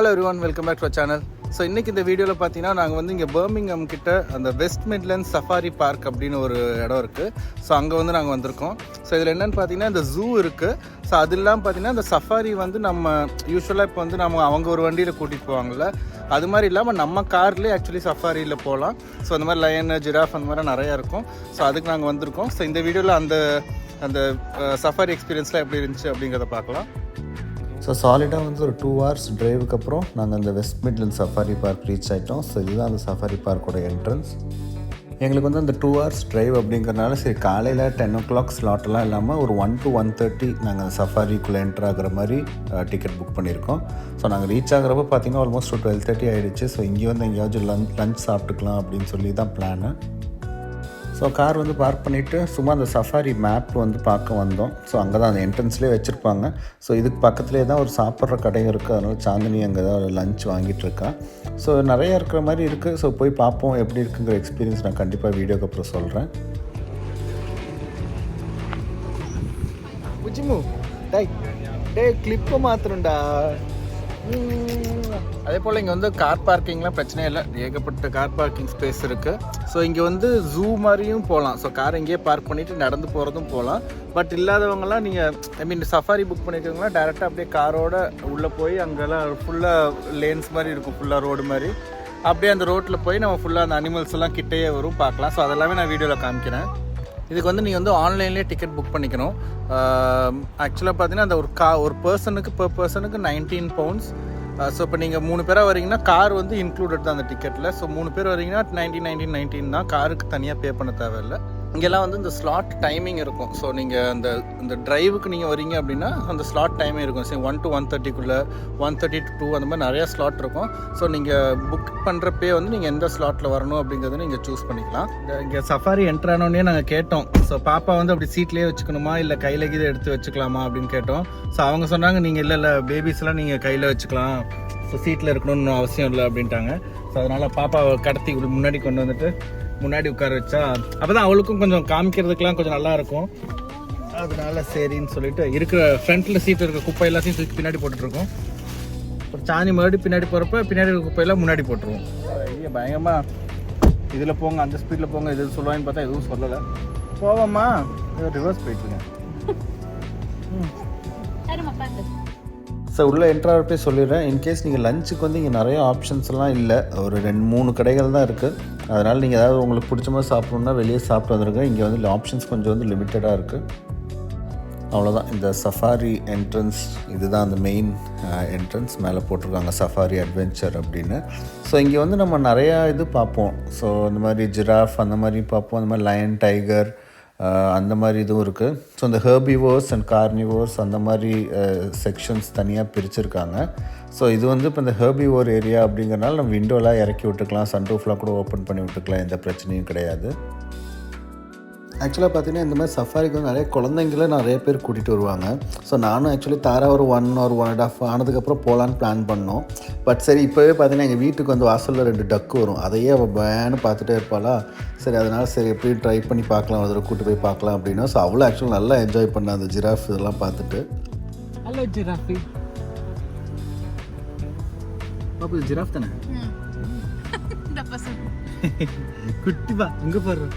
Hello everyone welcome back to channel so இன்றைக்கி இந்த வீடியோவில் பார்த்தீங்கன்னா நாங்கள் வந்து இங்கே பேர்மிங்ஹம் கிட்ட அந்த வெஸ்ட் மிட்லண்ட் சஃபாரி பார்க் அப்படின்னு ஒரு இடம் இருக்குது ஸோ அங்கே வந்து நாங்கள் வந்திருக்கோம். ஸோ இதில் என்னென்னு பார்த்தீங்கன்னா இந்த ஜூ இருக்குது ஸோ அது இல்லாமல் பார்த்தீங்கன்னா இந்த சஃபாரி வந்து நம்ம யூஸ்வலாக இப்போ வந்து நம்ம அவங்க ஒரு வண்டியில் கூட்டிகிட்டு போவாங்கள்ல அது மாதிரி இல்லாமல் நம்ம கார்லேயே ஆக்சுவலி சஃபாரியில் போகலாம் ஸோ அந்த மாதிரி லயன் ஜிராஃப் அந்த மாதிரி நிறையா இருக்கும். ஸோ அதுக்கு நாங்கள் வந்திருக்கோம். ஸோ இந்த வீடியோவில் அந்த அந்த சஃபாரி எக்ஸ்பீரியன்ஸ்லாம் எப்படி இருந்துச்சு அப்படிங்கிறத பார்க்கலாம். ஸோ சாலிடாக வந்து ஒரு டூ ஹவர்ஸ் ட்ரைவுக்கு அப்புறம் நாங்கள் அந்த West Midland safari park reach ஆகிட்டோம் ஸோ இதுதான் அந்த சஃபாரி பார்க்கோட என்ட்ரன்ஸ் எங்களுக்கு வந்து அந்த டூ ஹவர்ஸ் ட்ரைவ் அப்படிங்கிறனால சரி காலையில் டென் ஓ கிளாக் ஸ்லாட்லாம் இல்லாமல் ஒரு ஒன் டு ஒன் தேர்ட்டி நாங்கள் அந்த சஃபாரிக்குள்ளே என்ட்ரு ஆகிற மாதிரி டிக்கெட் புக் பண்ணியிருக்கோம். ஸோ நாங்கள் ரீச் ஆகிறப்ப பார்த்தீங்கன்னா ஆல்மோஸ்ட் ஒரு டுவெல் தேர்ட்டி ஆகிடுச்சு ஸோ இங்கே வந்து எங்கேயாச்சும் லஞ்ச் லஞ்ச் சாப்பிட்டுக்கலாம் அப்படின்னு சொல்லி தான் பிளானு ஸோ கார் வந்து பார்க் பண்ணிவிட்டு சும்மா அந்த சஃபாரி மேப் வந்து பார்க்க வந்தோம். ஸோ அங்கே தான் அந்த என்ட்ரன்ஸ்லேயே வச்சுருப்பாங்க. ஸோ இதுக்கு பக்கத்துலேயே தான் ஒரு சாப்பிட்ற கடையும் இருக்குது அதனால் சாந்தினி அங்கே தான் லஞ்ச் வாங்கிட்டு இருக்கா. ஸோ நிறையா இருக்கிற மாதிரி இருக்குது ஸோ போய் பார்ப்போம் எப்படி இருக்குங்கிற எக்ஸ்பீரியன்ஸ் நான் கண்டிப்பாக வீடியோக்கு அப்புறம் சொல்கிறேன் டேய் டேய் கிளிப்பை மாத்திரம்டா அதே போல் இங்கே வந்து கார் பார்க்கிங்லாம் பிரச்சனை இல்லை. ஏகப்பட்ட கார் பார்க்கிங் ஸ்பேஸ் இருக்குது ஸோ இங்கே வந்து ஜூ மாதிரியும் போகலாம் ஸோ கார் இங்கேயே பார்க் பண்ணிவிட்டு நடந்து போகிறதும் போகலாம் பட் இல்லாதவங்கலாம் நீங்கள் ஐ மீன் சஃபாரி புக் பண்ணியிருக்கவங்களாம் டேரெக்டாக அப்படியே காரோட உள்ளே போய் அங்கெல்லாம் ஃபுல்லாக லேன்ஸ் மாதிரி இருக்கும். ஃபுல்லாக ரோடு மாதிரி. அப்படியே அந்த ரோட்டில் போய் நம்ம ஃபுல்லாக அந்த அனிமல்ஸ் எல்லாம் கிட்டேயே வரும் பார்க்கலாம். ஸோ அதெல்லாமே நான் வீடியோவில் காமிக்கிறேன். இதுக்கு வந்து நீங்கள் வந்து ஆன்லைன்லேயே டிக்கெட் புக் பண்ணிக்கணும். ஆக்சுவலாக பார்த்தீங்கன்னா அந்த ஒரு கா ஒரு பர்சனுக்கு பர் பர்சனுக்கு நைன்டீன் பவுண்ட்ஸ் ஸோ இப்போ நீங்கள் மூணு பேராக வரீங்கன்னா கார் வந்து இன்க்ளூடட் தான் அந்த டிக்கெட்டில் ஸோ மூணு பேர் வரீங்கன்னா நைன்டீன் நைன்டீன் நைன்டீன் தான். காருக்கு தனியாக பே பண்ண தேவையில்லை. இங்கெல்லாம் வந்து இந்த ஸ்லாட் டைமிங் இருக்கும். ஸோ நீங்கள் அந்த இந்த டிரைவுக்கு நீங்கள் வரீங்க அப்படின்னா அந்த ஸ்லாட் டைமிங் இருக்கும். சரி ஒன் டு ஒன் தேர்ட்டிக்குள்ளே ஒன் தேர்ட்டி டு டூ அந்த மாதிரி நிறையா ஸ்லாட் இருக்கும். ஸோ நீங்கள் புக் பண்ணுறப்பே வந்து நீங்கள் எந்த ஸ்லாட்டில் வரணும் அப்படிங்கிறத நீங்கள் சூஸ் பண்ணிக்கலாம். இந்த இங்கே சஃபாரி என்ட்ரானோடனே நாங்கள் கேட்டோம். ஸோ பாப்பா வந்து அப்படி சீட்லேயே வச்சுக்கணுமா? இல்லை கையில் கீதை எடுத்து வச்சுக்கலாமா? அப்படின்னு கேட்டோம். ஸோ அவங்க சொன்னாங்க நீங்கள் இல்லை இல்லை பேபிஸ்லாம் நீங்கள் கையில் வச்சுக்கலாம். ஸோ சீட்டில் இருக்கணும்னு அவசியம் இல்லை அப்படின்ட்டாங்க. ஸோ அதனால் பாப்பாவை கடத்தி முன்னாடி கொண்டு வந்துட்டு முன்னாடி உட்கார வச்சா அப்போ தான் அவளுக்கும் கொஞ்சம் காமிக்கிறதுக்கெலாம் கொஞ்சம் நல்லா இருக்கும். அதனால சரின்னு சொல்லிட்டு இருக்கிற ஃப்ரண்ட்டில் சீட் இருக்க குப்பை எல்லாத்தையும் தூக்கி பின்னாடி போட்டுட்ருக்கோம். அப்புறம் சாணி மறுபடியும் பின்னாடி போகிறப்ப பின்னாடி இருக்க குப்பையெல்லாம் முன்னாடி போட்டுருவோம். ஐயா பயங்கரமாக இதில் போங்க அந்த ஸ்பீடில் போங்க இது சொல்லுவாங்கன்னு பார்த்தா எதுவும் சொல்லலை. போவோம்மா ரிவர்ஸ் போயிட்டுருங்க ஸோ உள்ளே என்ட்ராகிறப்பே சொல்லிடுறேன். இன்கேஸ் நீங்கள் லஞ்சுக்கு வந்து இங்கே நிறைய ஆப்ஷன்ஸ் எல்லாம் இல்லை. ஒரு ரெண்டு மூணு கடைகள் தான் இருக்குது அதனால் நீங்கள் ஏதாவது உங்களுக்கு பிடிச்ச மாதிரி சாப்பிட்ணுன்னா வெளியே சாப்பிட்டு வந்துருங்க. இங்கே வந்து ஆப்ஷன்ஸ் கொஞ்சம் வந்து லிமிட்டடாக இருக்குது அவ்வளோதான் இந்த சஃபாரி என்ட்ரன்ஸ் இதுதான் அந்த மெயின் என்ட்ரன்ஸ் மேலே போட்டிருக்காங்க சஃபாரி அட்வென்ச்சர் அப்படின்னு. ஸோ இங்கே வந்து நம்ம நிறையா இது பார்ப்போம். ஸோ இந்த மாதிரி ஜிராஃப் அந்த மாதிரி பார்ப்போம். அந்த மாதிரி லயன் டைகர் அந்த மாதிரி இதுவும் இருக்குது ஸோ இந்த ஹெர்பிவோர்ஸ் அண்ட் கார்னிவோர்ஸ் அந்த மாதிரி செக்ஷன்ஸ் தனியாக பிரிச்சிருக்காங்க. ஸோ இது வந்து இப்போ இந்த ஹெர்பிவோர் ஏரியா அப்படிங்கிறனால நம்ம விண்டோலாம் இறக்கி விட்டுக்கலாம். சன்ரூஃப்லாம் கூட ஓப்பன் பண்ணி விட்டுக்கலாம். எந்த பிரச்சனையும் கிடையாது. ஆக்சுவலாக பார்த்தீங்கன்னா இந்த மாதிரி சஃபாரிக்கு வந்து நிறைய குழந்தைங்கள நிறைய பேர் கூட்டிகிட்டு வருவாங்க. ஸோ நானும் ஆக்சுவலி தாரா ஒரு ஒன் ஒரு ஒன் அண்ட் ஆஃப் ஆனதுக்கப்புறம் போகலான்னு பிளான் பண்ணோம். பட் சரி இப்போவே பார்த்தீங்கன்னா எங்கள் வீட்டுக்கு வந்து வாசலில் ரெண்டு டக்கு வரும். அதையே அவள் பேன்னு பார்த்துட்டே இருப்பாளா? சரி அதனால் சரி எப்படியும் ட்ரை பண்ணி பார்க்கலாம். ஒரு தடவை கூட்டு போய் பார்க்கலாம் அப்படின்னா. ஸோ அவ்வளோ ஆக்சுவலாக நல்லா என்ஜாய் பண்ண அந்த ஜிராஃப் இதெல்லாம் பார்த்துட்டு. ஹலோ ஜிராஃபி பாப்பு ஜிராஃப் தானே? குட்டி பா இங்க பாரு.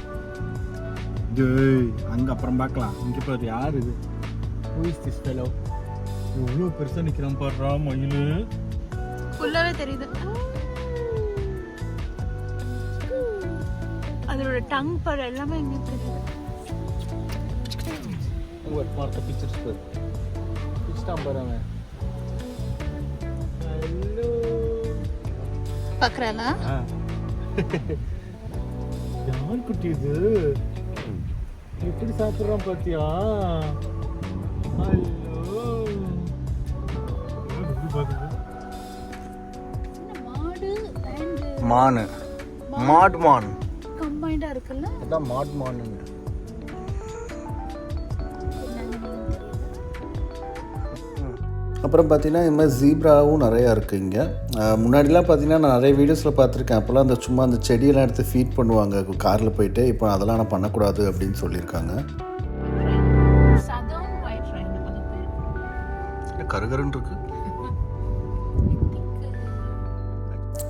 டேய் அங்க அப்புறம் பார்க்கலாம். இங்க பாரு யார் இது? ஹூ இஸ் திஸ் ஃபெலோ எவ்வளோ பெருசா நிக்கிறான் பாடுறா மயிலு. ஃபுல்லாவே தெரியுது. அதோட டங் பாரு எல்லாமே இங்க தெரியுது. உங்க பார்த்த பிக்சர்ஸ் பாரு பிடிச்சிட்டான் பாரு அவன்? பாக்குறல யார் குட்டி இது? எப்படி சாப்பிடுறான் பாத்தியா? ஹலோ மாடு அண்ட் மானு. மாட் மான் கம்பைண்டா இருக்குல்ல? அதான் மாட் மான் அப்புறம் பார்த்தீங்கன்னா இந்த மாதிரி ஜீப்ராவும் நிறையா இருக்குது இங்கே. முன்னாடிலாம் பார்த்தீங்கன்னா நான் நிறைய வீடியோஸில் பார்த்துருக்கேன். அப்போல்லாம் அந்த சும்மா அந்த செடியெல்லாம் எடுத்து ஃபீட் பண்ணுவாங்க. காரில் போயிட்டு இப்போ அதெல்லாம் நான் பண்ணக்கூடாது அப்படின்னு சொல்லியிருக்காங்க. கருகருன்னு இருக்கு.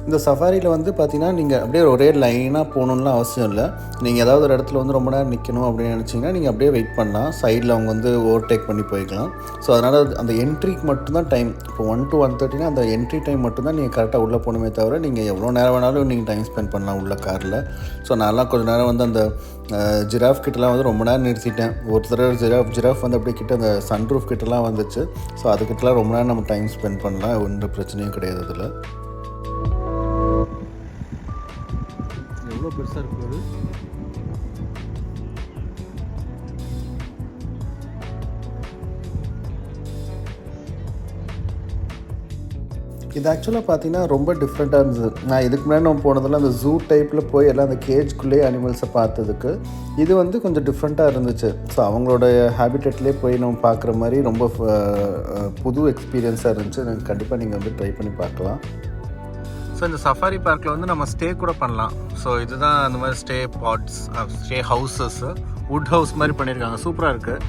இந்த சஃபாரியில் வந்து பார்த்தீங்கன்னா நீங்கள் அப்படியே ஒரே லைனாக போகணுன்னுலாம் அவசியம் இல்லை. நீங்கள் ஏதாவது ஒரு இடத்துல வந்து ரொம்ப நேரம் நிற்கணும் அப்படின்னு நினச்சிங்கன்னா நீங்கள் அப்படியே வெயிட் பண்ணலாம். சைடில் அவங்க வந்து ஓவர்டேக் பண்ணி போய்க்கலாம். ஸோ அதனால் அந்த என்ட்ரிக்கு மட்டும்தான் டைம் இப்போ ஒன் டு ஒன் தேர்ட்டினா அந்த என்ட்ரி டைம் மட்டும்தான் நீங்கள் கரெக்டாக உள்ளே போகணுமே தவிர நீங்கள் எவ்வளோ நேரம் வேணாலும் நீங்கள் டைம் ஸ்பெண்ட் பண்ணலாம் உள்ள காரில் ஸோ நான்லாம் கொஞ்சம் நேரம் வந்து அந்த ஜிராஃப் கிட்டலாம் வந்து ரொம்ப நேரம் நிறுத்திட்டேன். ஒரு தடவை ஜிராஃப் ஜிராஃப் வந்து அப்படியே கிட்ட அந்த சன்ரூஃப் கிட்டலாம் வந்துச்சு. ஸோ அதுக்கிட்டலாம் ரொம்ப நேரம் நம்ம டைம் ஸ்பெண்ட் பண்ணலாம். ஒன்றும் பிரச்சனையும் கிடையாது அதில். எவ்வளோ பெருசாக இருக்கு அது இது ஆக்சுவலாக பார்த்தீங்கன்னா ரொம்ப டிஃப்ரெண்ட்டாக இருந்தது. நான் இதுக்கு முன்னாடி நம்ம போனதெல்லாம் அந்த ஜூ டைப்பில் போய் எல்லாம் அந்த கேஜ்குள்ளேயே அனிமல்ஸை பார்த்ததுக்கு இது வந்து கொஞ்சம் டிஃப்ரெண்ட்டாக இருந்துச்சு. ஸோ அவங்களோட ஹேபிட்டட்லேயே போய் நம்ம பார்க்குற மாதிரி ரொம்ப புது எக்ஸ்பீரியன்ஸாக இருந்துச்சு. கண்டிப்பாக நீங்கள் வந்து ட்ரை பண்ணி பார்க்கலாம். ஸோ இந்த சஃபாரி பார்க்கில் வந்து நம்ம ஸ்டே கூட பண்ணலாம். ஸோ இதுதான் அந்த மாதிரி stay pods stay houses wood house மாதிரி பண்ணியிருக்காங்க சூப்பராக இருக்குது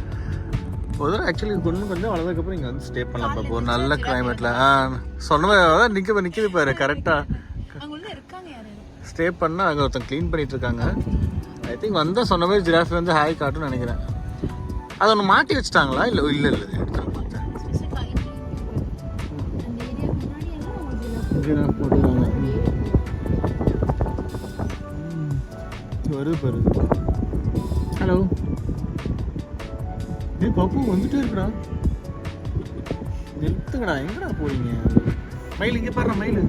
ஒரு ஆக்சுவலி இன்னும் கொஞ்சம் வளர்ந்ததுக்கப்புறம் இங்கே வந்து ஸ்டே பண்ணலாம். இப்போ ஒரு நல்ல கிளைமேட்டில் ஆ சொன்ன அதான் நிற்க நிற்கிது பாரு கரெக்டாக ஸ்டே பண்ணால் அங்கே ஒருத்தன் க்ளீன் பண்ணிட்டு இருக்காங்க. ஐ திங்க் வந்தால் சொன்ன மாதிரி ஜிராஃபி வந்து ஹாய் காட்டுன்னு நினைக்கிறேன். அதை ஒன்று மாட்டி வச்சுட்டாங்களா? இல்லை இல்லை இல்லை எடுத்துகிட்டு பார்த்தேன் ஜிராஃப் போட்டுருக்காங்க வருது பாரு. ஹலோ. ஏய் பாப்பு வந்துட்டே இருக்குடா. நிறுத்துங்கடா எங்கடா போறீங்க? மயில் இங்கே பாரு மயில்.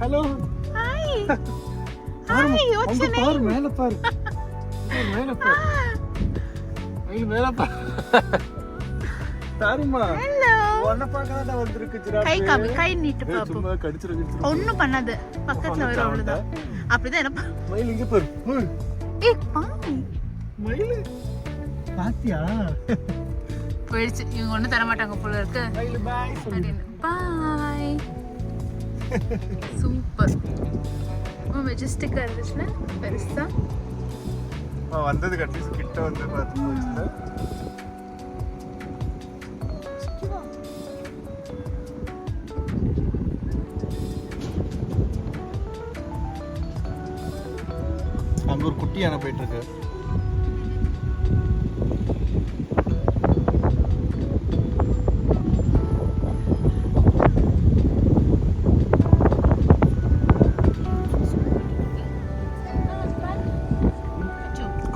ஹலோ Hi, அங்க பாரு மேல பாரு. மேல பாரு. மேல பாரு தாருமா உன்னை பார்க்க தான் வந்திருக்கு ஜிராஃபி கை காமி கை நீட்டு பாப்போம். சும்மா கடிச்சிரு கடிச்சிரு ஒண்ணும் பண்ணாது. பக்கத்துல வரும் அவ்வளவுதான் அப்படிதான் என்ன மயில் இங்க பாரு. ஏய், பாய் மயில். பாத்தியா? போயிடுச்சு. இவங்க ஒண்ணும் தர மாட்டாங்க போல இருக்கு. பாய் அப்படின்னு. பாய் சூப்பர் இருந்துச்சுன்னா பெருசாக வந்தது அட்லீஸ்ட் கிட்ட வந்து பார்த்து போச்சுல. அங்கே ஒரு குட்டி யானை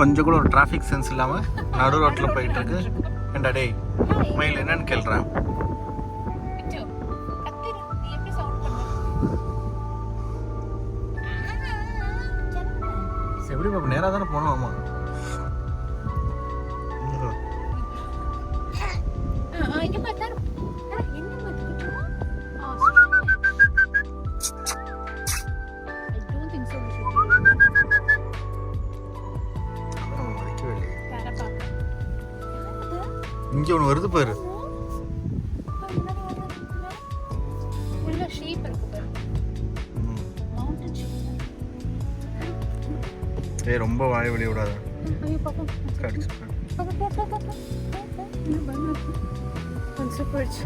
கொஞ்சம் கூட ஒரு டிராஃபிக் சென்ஸ் இல்லாமல் நடு ரோட்டில் போயிட்டு இருக்கு ஏண்டா டேய் மயில் என்னன்னு கேள்றேன் எப்படி நேராக தானே போகணும் ஆமாம் ஐயோ, பயமா இருக்கு. கொஞ்சம் போயிடுச்சு.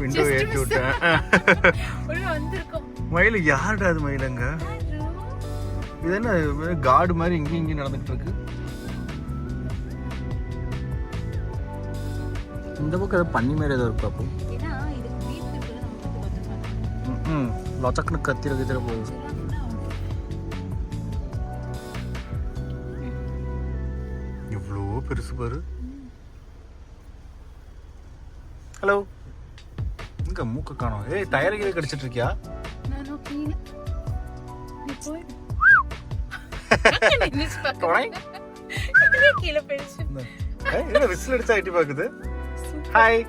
விண்டோ ஏற்றி. விட்டேன். மயில் யாருடா அது மயிலங்க இது என்ன காடு மாதிரி இங்கேயும் இங்கேயும் நடந்துட்டு இருக்கு? இந்த பக்கம் ஏதோ பண்ணி மாதிரி ஏதோ இருக்கு கொஞ்சம் ம் லொச்சக்குன்னு கத்திர கத்திர போகுது. பெருசு பாரு. ஹலோ. இங்க மூக்க காணோம். ஏய் டயர் கீழே கடிச்சிட்டு இருக்கியா கீழே. போயிடுச்சு. ஏய், என்ன விசில் அடிச்சா எட்டி பாக்குது ஹாய்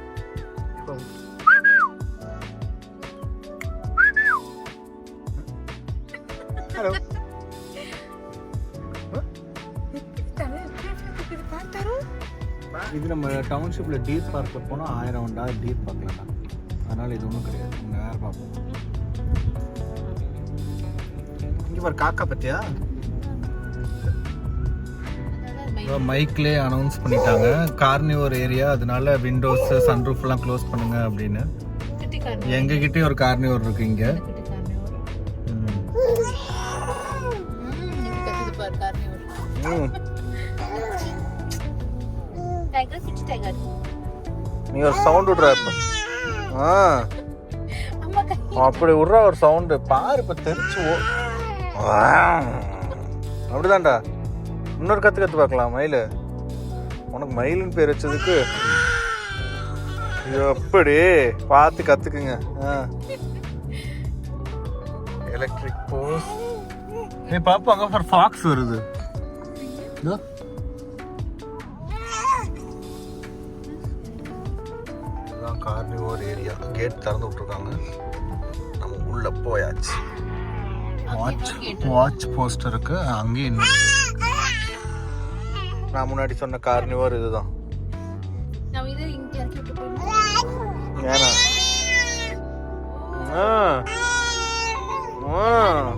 இது நம்ம டவுன்ஷிப்பில் டீர் பார்க்கில் போனால் ஆயிரம் உண்டா டீர் பார்க்கலாம் அதனால இது ஒன்றும் கிடையாது. நம்ம வேறு பார்ப்போம். இங்க ஒரு காக்கா பத்தியா? அதோட மைக்லேயே அனௌன்ஸ் பண்ணிட்டாங்க. கார்னிவர் ஏரியா அதனால விண்டோஸ் சன்ரூஃப் எல்லாம் க்ளோஸ் பண்ணுங்க அப்படின்னு. குட்டி காரணம் எங்க கிட்டே ஒரு கார்னிவர் இருக்கு இங்க. நீ ஒரு சவுண்ட் விடுற இப்ப. ஆ. அப்படி விடுற ஒரு சவுண்டு பாரு இப்ப தெரிச்சு ஓ. அப்படிதான்டா. இன்னொரு கத்து கத்து பார்க்கலாம் மயில். உனக்கு மயிலுன்னு பேர் வச்சதுக்கு. எப்படி? பார்த்து கத்துக்குங்க. எலக்ட்ரிக் போஸ் ஏய் பாப்பா அங்க ஒரு ஃபாக்ஸ் வருது. கார்னிவோர் ஏரியா கேட் திறந்து விட்டுருக்காங்க. நம்ம உள்ள போயாச்சு. வாட்ச் வாட்ச் போஸ்ட் இருக்கு. அங்கேயும் இன்னும். நான் முன்னாடி சொன்ன கார்னிவோர் இதுதான். ஏன்னா? ஆ. ஆ.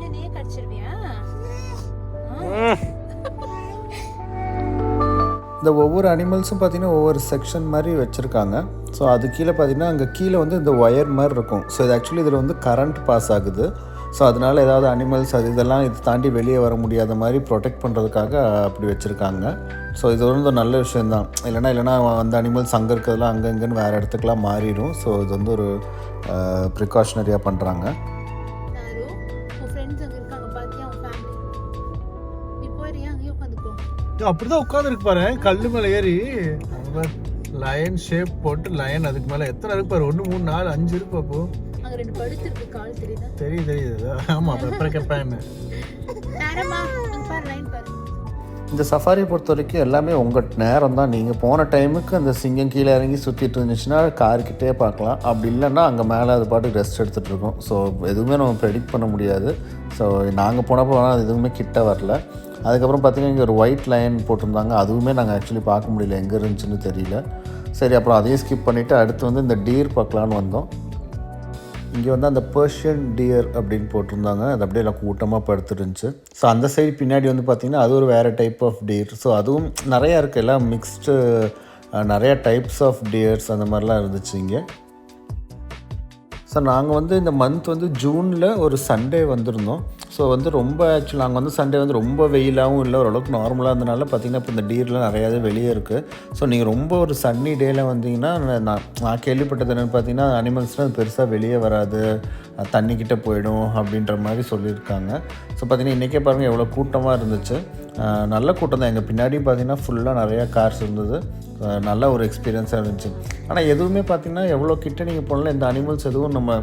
இந்த ஒவ்வொரு அனிமல்ஸும் பார்த்தீங்கன்னா ஒவ்வொரு செக்ஷன் மாதிரி வச்சுருக்காங்க. ஸோ அது கீழே பார்த்தீங்கன்னா அங்கே கீழே வந்து இந்த ஒயர் மாதிரி இருக்கும். ஸோ இது ஆக்சுவலி இதில் வந்து கரண்ட் பாஸ் ஆகுது. ஸோ அதனால் ஏதாவது அனிமல்ஸ் அது இதெல்லாம் இது தாண்டி வெளியே வர முடியாத மாதிரி ப்ரொடெக்ட் பண்ணுறதுக்காக அப்படி வச்சுருக்காங்க. ஸோ இது வந்து ஒரு நல்ல விஷயந்தான் இல்லைனா இல்லைனா அந்த அனிமல்ஸ் அங்கே இருக்கிறதுலாம் அங்கே இங்கேன்னு வேறு இடத்துக்குலாம் மாறிடும். ஸோ இது வந்து ஒரு ப்ரிகாஷனரியாக பண்ணுறாங்க அப்படிதான் உட்காந்துருக்கு பாரு. கல்லு மேல ஏறி லயன் ஷேப் போட்டு லயன் அதுக்கு மேல எத்தனை இருக்கு பாரு. ஒன்று மூணு நாலு அஞ்சு இருக்கு அப்போ அங்க ரெண்டு படுத்து இருக்கு கால் தெரியுதா? தெரியுது தெரியுது. ஆமா பெப்பர் பாரு இந்த சஃபாரியை பொறுத்த வரைக்கும் எல்லாமே உங்கள் நேரம் தான் நீங்கள் போன டைமுக்கு அந்த சிங்கம் கீழே இறங்கி சுற்றிட்டு இருந்துச்சுன்னா கார்கிட்டே பார்க்கலாம். அப்படி இல்லைன்னா அங்கே மேலே அது பாட்டுக்கு ரெஸ்ட் எடுத்துகிட்டு இருக்கோம். ஸோ எதுவுமே நம்ம ப்ரெடிக்ட் பண்ண முடியாது. ஸோ நாங்கள் போனப்போ ஆனால் அது எதுவுமே கிட்ட வரல. அதுக்கப்புறம் பார்த்திங்கன்னா இங்கே ஒரு ஒயிட் லைன் போட்டிருந்தாங்க. அதுவுமே நாங்கள் ஆக்சுவலி பார்க்க முடியல. எங்கே இருந்துச்சுன்னு தெரியல. சரி அப்புறம் அதையும் ஸ்கிப் பண்ணிவிட்டு அடுத்து வந்து இந்த டீர் பார்க்கலான்னு வந்தோம். இங்கே வந்து அந்த பர்ஷியன் டியர் அப்படின்னு போட்டிருந்தாங்க. அது அப்படியே எல்லாம் கூட்டமாக படுத்துருந்துச்சு ஸோ அந்த சைடு பின்னாடி வந்து பார்த்திங்கன்னா அது ஒரு வேறு டைப் ஆஃப் டியர் ஸோ அதுவும் நிறையா இருக்குது எல்லாம் மிக்ஸ்டு நிறையா டைப்ஸ் ஆஃப் டியர்ஸ் அந்த மாதிரிலாம் இருந்துச்சு இங்கே. ஸோ நாங்கள் வந்து இந்த மந்த் வந்து ஜூனில் ஒரு சண்டே வந்திருந்தோம். ஸோ வந்து ரொம்ப ஆக்சுவலி நாங்கள் வந்து சண்டே வந்து ரொம்ப வெயிலாகவும் இல்லை. ஓரளவுக்கு நார்மலாக இருந்தனால பார்த்தீங்கன்னா இப்போ இந்த டீர்லாம் நிறையாவே வெளியே இருக்குது ஸோ நீங்கள் ரொம்ப ஒரு சன்னி டேயில் வந்தீங்கன்னா நான் நான் கேள்விப்பட்டது என்னென்னு பார்த்தீங்கன்னா அனிமல்ஸ்லாம் பெருசாக வெளியே வராது. தண்ணிக்கிட்ட போயிடும் அப்படின்ற மாதிரி சொல்லியிருக்காங்க. ஸோ பார்த்தீங்கன்னா இன்றைக்கே பாருங்கள் எவ்வளோ கூட்டமாக இருந்துச்சு. நல்ல கூட்டம் தான். எங்கள் பின்னாடி பார்த்தீங்கன்னா ஃபுல்லாக நிறையா கார்ஸ் இருந்தது. நல்ல ஒரு எக்ஸ்பீரியன்ஸாக இருந்துச்சு. ஆனால் எதுவுமே பார்த்திங்கன்னா எவ்வளோ கிட்ட நீங்கள் போனாலும் இந்த அனிமல்ஸ் எதுவும் நம்ம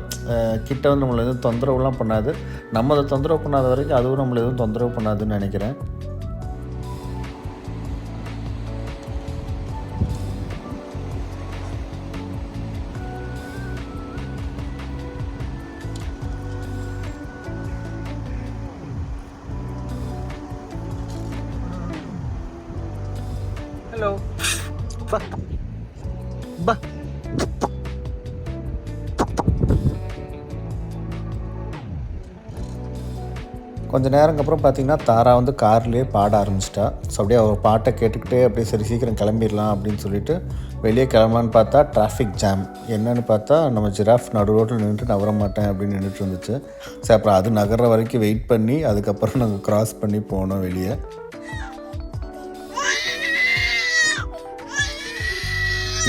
கிட்ட வந்து நம்மளை எதுவும் தொந்தரவுலாம் பண்ணாது. நம்ம அதை தொந்தரவு பண்ணாத வரைக்கும் அதுவும் நம்மளை எதுவும் தொந்தரவு பண்ணாதுன்னு நினைக்கிறேன். கொஞ்சம் நேரங்க அப்புறம் பார்த்தீங்கன்னா தாரா வந்து கார்லேயே பாட ஆரம்பிச்சிட்டா. ஸோ அப்படியே அவர் பாட்டை கேட்டுக்கிட்டே அப்படியே சரி சீக்கிரம் கிளம்பிடலாம் அப்படின்னு சொல்லிட்டு வெளியே கிளம்பலான்னு பார்த்தா டிராஃபிக் ஜாம் என்னன்னு பார்த்தா நம்ம ஜிராஃப் நடு ரோட்டில் நின்றுட்டு நவர மாட்டேன் அப்படின்னு நின்றுட்டு இருந்துச்சு. சரி அப்புறம் அது நகர்ற வரைக்கும் வெயிட் பண்ணி அதுக்கப்புறம் நாங்கள் கிராஸ் பண்ணி போனோம் வெளியே.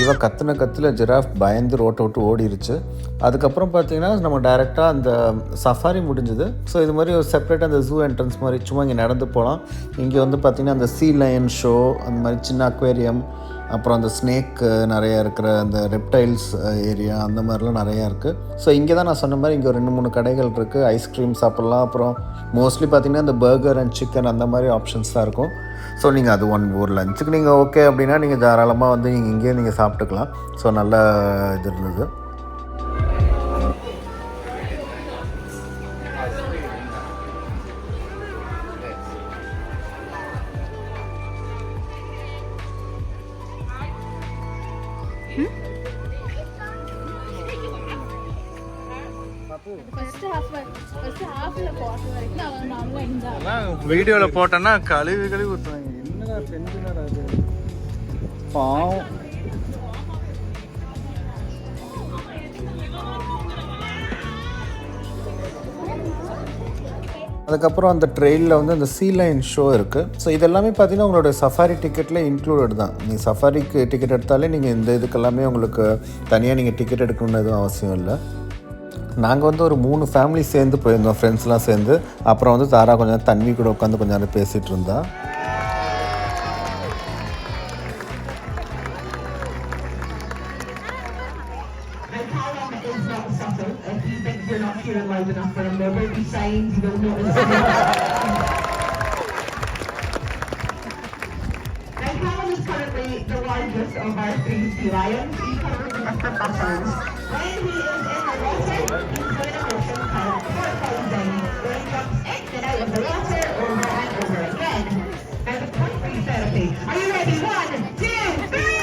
இவன் கத்துன கத்தில் ஜிராஃப் பயந்து ரோட்டை விட்டு ஓடிருச்சு. அதுக்கப்புறம் பார்த்தீங்கன்னா நம்ம டைரெக்டாக அந்த சஃபாரி முடிஞ்சுது. ஸோ இது மாதிரி ஒரு செப்பரேட் அந்த ஜூ என்ட்ரன்ஸ் மாதிரி சும்மா இங்கே நடந்து போகலாம். இங்கே வந்து பார்த்திங்கன்னா அந்த சீ லயன் ஷோ அந்த மாதிரி சின்ன அக்வேரியம் அப்புறம் அந்த ஸ்னேக் நிறையா இருக்கிற அந்த ரெப்டைல்ஸ் ஏரியா அந்த மாதிரிலாம் நிறையா இருக்குது ஸோ இங்கே தான் நான் சொன்ன மாதிரி இங்கே ஒரு ரெண்டு மூணு கடைகள் இருக்குது ஐஸ்கிரீம் சாப்பிட்லாம். அப்புறம் மோஸ்ட்லி பார்த்திங்கன்னா இந்த பர்கர் அண்ட் சிக்கன் அந்த மாதிரி ஆப்ஷன்ஸ் தான் இருக்கும். ஸோ நீங்கள் அது ஒன் ஒரு லஞ்சுக்கு நீங்கள் ஓகே அப்படின்னா நீங்கள் தாராளமாக வந்து நீங்கள் இங்கேயே நீங்கள் சாப்பிட்டுக்கலாம். ஸோ நல்ல இது இருந்தது. வீடியோவில் போட்டோன்னா கழுவி கழுவி ஊற்றுவாங்க என்னடா பெண்ணுடா அது பாவம். அதுக்கப்புறம் அந்த ட்ரெயிலில் வந்து அந்த சீ லைன் ஷோ இருக்குது ஸோ இதெல்லாமே பார்த்தீங்கன்னா உங்களோட சஃபாரி டிக்கெட்டில் இன்க்ளூடட் தான். நீங்கள் சஃபாரிக்கு டிக்கெட் எடுத்தாலே நீங்கள் இந்த இதுக்கெல்லாமே உங்களுக்கு தனியாக நீங்கள் டிக்கெட் எடுக்கணும்னு எதுவும் அவசியம் இல்லை. நாங்கள் வந்து ஒரு மூணு ஃபேமிலி சேர்ந்து போயிருந்தோம் ஃப்ரெண்ட்ஸ்லாம் சேர்ந்து அப்புறம் வந்து தாரா கொஞ்சம் நேரம் தண்ணி கூட உட்காந்து கொஞ்சம் நேரம் பேசிகிட்டு இருந்தா And how long is not subtle? If you think you're not hearing loud enough for him, there will be signs, you will notice. driver Tracy Ryan C. Mr. Passions. He is in the water, enjoy the motion count for when comes in and out of the water over and over again. And the point three therapy. Are you ready? One, two, three!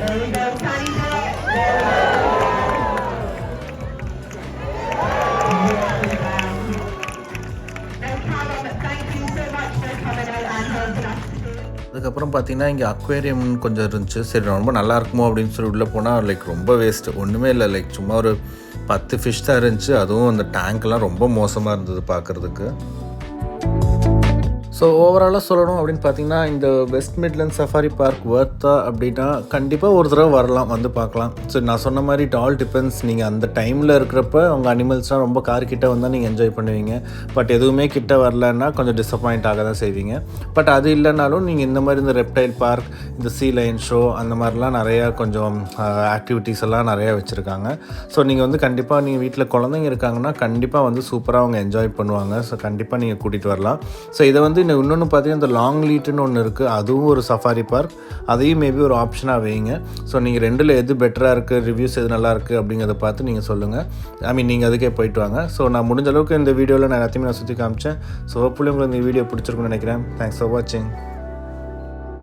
There we go. அதுக்கப்புறம் பார்த்தீங்கன்னா இங்கே aquarium கொஞ்சம் இருந்துச்சு. சரி ரொம்ப நல்லா இருக்குமோ அப்படின்னு சொல்லி உள்ளே போனால் லைக் ரொம்ப வேஸ்ட்டு ஒன்றுமே இல்லை. லைக் சும்மா ஒரு பத்து ஃபிஷ் தான் இருந்துச்சு. அதுவும் அந்த டேங்க்லாம் ரொம்ப மோசமாக இருந்தது பார்க்குறதுக்கு. ஸோ ஓவராலாக சொல்லணும் அப்படின்னு பார்த்தீங்கன்னா இந்த வெஸ்ட் மிட்லண்ட் சஃபாரி பார்க் ஒர்த்தா அப்படின்னா கண்டிப்பாக ஒரு தடவை வரலாம் வந்து பார்க்கலாம் ஸோ நான் சொன்ன மாதிரி இட் ஆல் டிபெண்ட்ஸ் நீங்கள் அந்த டைமில் இருக்கிறப்ப உங்கள் அனிமல்ஸ்லாம் ரொம்ப கார் கிட்டே வந்தால் நீங்கள் என்ஜாய் பண்ணுவீங்க. பட் எதுவுமே கிட்ட வரலன்னா கொஞ்சம் டிசப்பாயிண்ட் ஆக தான் செய்வீங்க. பட் அது இல்லைனாலும் நீங்கள் இந்த மாதிரி இந்த ரெப்டைல் பார்க் இந்த சீ லைன் ஷோ அந்த மாதிரிலாம் நிறையா கொஞ்சம் ஆக்டிவிட்டீஸ் எல்லாம் நிறையா வச்சுருக்காங்க. ஸோ நீங்கள் வந்து கண்டிப்பாக நீங்கள் வீட்டில் குழந்தைங்க இருக்காங்கன்னா கண்டிப்பாக வந்து சூப்பராக அவங்க என்ஜாய் பண்ணுவாங்க. ஸோ கண்டிப்பாக நீங்கள் கூட்டிகிட்டு வரலாம். ஸோ இதை வந்து இன்னொன்று பார்த்தீங்கன்னா இந்த லாங் லீட்டுன்னு ஒன்று இருக்குது அதுவும் ஒரு சஃபாரி பார்க் அதையும் மேபி ஒரு ஆப்ஷனாக வைங்க. ஸோ நீங்கள் ரெண்டில் எது பெட்டராக இருக்குது ரிவ்யூஸ் எது நல்லா இருக்குது அப்படிங்கிறத பார்த்து நீங்கள் சொல்லுங்கள் ஐ மீன் நீங்கள் அதுக்கே போயிட்டு வாங்க. ஸோ நான் முடிஞ்ச அளவுக்கு இந்த வீடியோவில் நான் எல்லாத்தையுமே நான் சுற்றி காமிச்சேன். ஸோ ஹோப்ஃபுல்லி உங்களுக்கு இந்த வீடியோ பிடிச்சிருக்குன்னு நினைக்கிறேன். தேங்க்ஸ் ஃபார் வாட்சிங்